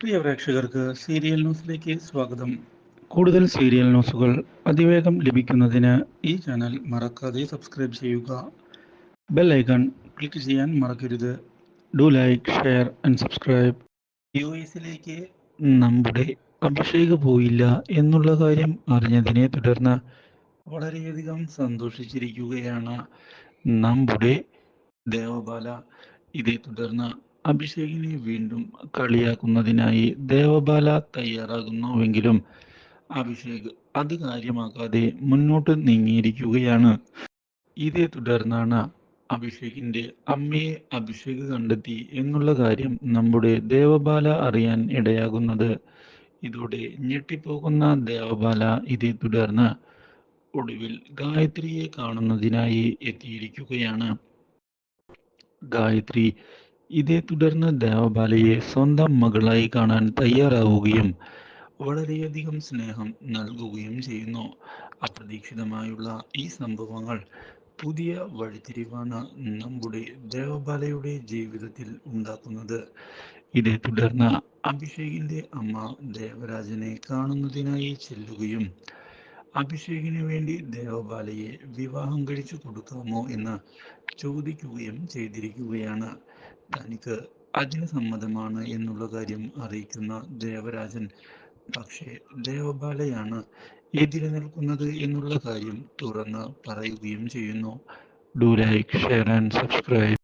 പ്രിയ പ്രേക്ഷകർക്ക് സീരിയൽ ന്യൂസിലേക്ക് സ്വാഗതം. കൂടുതൽ സീരിയൽ ന്യൂസുകൾ അതിവേഗം ലഭിക്കുന്നതിന് ഈ ചാനൽ മറക്കാതെ സബ്സ്ക്രൈബ് ചെയ്യുക. ബെൽ ഐക്കൺ ക്ലിക്ക് ചെയ്യാൻ മറക്കരുത്. Do like share and subscribe. U എസിലേക്ക് നമ്മുടെ അഭിഷേക് പോയില്ല എന്നുള്ള കാര്യം അറിഞ്ഞതിനെ തുടർന്ന് വളരെയധികം സന്തോഷിച്ചിരിക്കുകയാണ് നമ്മുടെ ദേവബാല. ഇതേ തുടർന്ന് അഭിഷേകിനെ വീണ്ടും കളിയാക്കുന്നതിനായി ദേവബാല തയ്യാറാകുന്നുവെങ്കിലും അഭിഷേക് അത് കാര്യമാക്കാതെ മുന്നോട്ട് നീങ്ങിയിരിക്കുകയാണ്. ഇതേ തുടർന്നാണ് അഭിഷേകിന്റെ അമ്മയെ അഭിഷേക് കണ്ടെത്തി എന്നുള്ള കാര്യം നമ്മുടെ ദേവബാല അറിയാൻ ഇടയാകുന്നത്. ഇതോടെ ഞെട്ടിപ്പോകുന്ന ദേവബാല ഇതേ തുടർന്ന് ഒടുവിൽ ഗായത്രിയെ കാണുന്നതിനായി എത്തിയിരിക്കുകയാണ്. ഗായത്രി ഇതേ തുടർന്ന് ദേവബാലയെ സ്വന്തം മകളായി കാണാൻ തയ്യാറാവുകയും വളരെയധികം സ്നേഹം നൽകുകയും ചെയ്യുന്നു. അപ്രതീക്ഷിതമായുള്ള ഈ സംഭവങ്ങൾ പുതിയ വഴിത്തിരിവാണ് നമ്മുടെ ദേവബാലയുടെ ജീവിതത്തിൽ ഉണ്ടാക്കുന്നത്. ഇതേ തുടർന്ന് അഭിഷേകിന്റെ അമ്മ ദേവരാജനെ കാണുന്നതിനായി ചെല്ലുകയും അഭിഷേകിന് വേണ്ടി ദേവബാലയെ വിവാഹം കഴിച്ചു കൊടുക്കാമോ എന്ന് ചോദിക്കുകയും ചെയ്തിരിക്കുകയാണ്. തനിക്ക് അതിന് സമ്മതമാണ് എന്നുള്ള കാര്യം അറിയിക്കുന്ന ദേവരാജൻ പക്ഷേ ദേവബാലയാണ് എതിരെ നിൽക്കുന്നത് എന്നുള്ള കാര്യം തുറന്ന് പറയുകയും ചെയ്യുന്നു. Do like share and subscribe